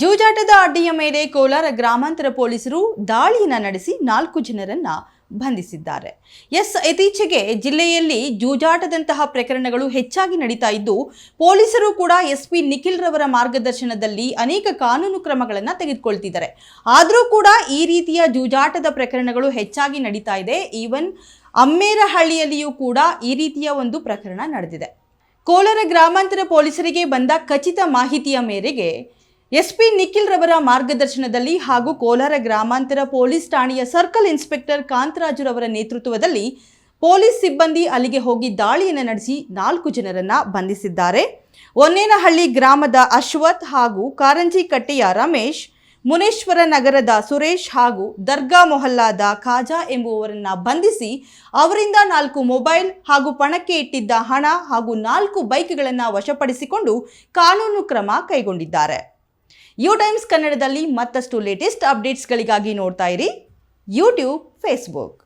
ಜೂಜಾಟದ ಅಡ್ಡಿಯ ಮೇಲೆ ಕೋಲಾರ ಗ್ರಾಮಾಂತರ ಪೊಲೀಸರು ದಾಳಿಯನ್ನ ನಡೆಸಿ ನಾಲ್ಕು ಜನರನ್ನ ಬಂಧಿಸಿದ್ದಾರೆ. ಎಸ್, ಇತ್ತೀಚೆಗೆ ಜಿಲ್ಲೆಯಲ್ಲಿ ಜೂಜಾಟದಂತಹ ಪ್ರಕರಣಗಳು ಹೆಚ್ಚಾಗಿ ನಡೀತಾ ಇದ್ದು, ಪೊಲೀಸರು ಕೂಡ ಎಸ್ ಪಿ ನಿಖಿಲ್ ರವರ ಮಾರ್ಗದರ್ಶನದಲ್ಲಿ ಅನೇಕ ಕಾನೂನು ಕ್ರಮಗಳನ್ನು ತೆಗೆದುಕೊಳ್ತಿದ್ದಾರೆ. ಆದರೂ ಕೂಡ ಈ ರೀತಿಯ ಜೂಜಾಟದ ಪ್ರಕರಣಗಳು ಹೆಚ್ಚಾಗಿ ನಡೀತಾ ಇದೆ. ಈವನ್ ಅಮ್ಮೇರಹಳ್ಳಿಯಲ್ಲಿಯೂ ಕೂಡ ಈ ರೀತಿಯ ಒಂದು ಪ್ರಕರಣ ನಡೆದಿದೆ. ಕೋಲಾರ ಗ್ರಾಮಾಂತರ ಪೊಲೀಸರಿಗೆ ಬಂದ ಖಚಿತ ಮಾಹಿತಿಯ ಮೇರೆಗೆ ಎಸ್ಪಿ ನಿಖಿಲ್ ರವರ ಮಾರ್ಗದರ್ಶನದಲ್ಲಿ ಹಾಗೂ ಕೋಲಾರ ಗ್ರಾಮಾಂತರ ಪೊಲೀಸ್ ಠಾಣೆಯ ಸರ್ಕಲ್ ಇನ್ಸ್ಪೆಕ್ಟರ್ ಕಾಂತರಾಜುರವರ ನೇತೃತ್ವದಲ್ಲಿ ಪೊಲೀಸ್ ಸಿಬ್ಬಂದಿ ಅಲ್ಲಿಗೆ ಹೋಗಿ ದಾಳಿಯನ್ನು ನಡೆಸಿ ನಾಲ್ಕು ಜನರನ್ನ ಬಂಧಿಸಿದ್ದಾರೆ. ಒನ್ನೇನಹಳ್ಳಿ ಗ್ರಾಮದ ಅಶ್ವಥ್ ಹಾಗೂ ಕಾರಂಜಿಕಟ್ಟೆಯ ರಮೇಶ್, ಮುನೇಶ್ವರ ನಗರದ ಸುರೇಶ್ ಹಾಗೂ ದರ್ಗಾ ಮೊಹಲ್ಲಾದ ಖಾಜಾ ಎಂಬುವವರನ್ನ ಬಂಧಿಸಿ ಅವರಿಂದ ನಾಲ್ಕು ಮೊಬೈಲ್ ಹಾಗೂ ಪಣಕ್ಕೆ ಇಟ್ಟಿದ್ದ ಹಣ ಹಾಗೂ ನಾಲ್ಕು ಬೈಕ್ಗಳನ್ನು ವಶಪಡಿಸಿಕೊಂಡು ಕಾನೂನು ಕ್ರಮ ಕೈಗೊಂಡಿದ್ದಾರೆ. ಯು ಟೈಮ್ಸ್ ಕನ್ನಡದಲ್ಲಿ ಮತ್ತಷ್ಟು ಲೇಟೆಸ್ಟ್ ಅಪ್ಡೇಟ್ಸ್ಗಳಿಗಾಗಿ ನೋಡ್ತಾ ಇರಿ. YouTube Facebook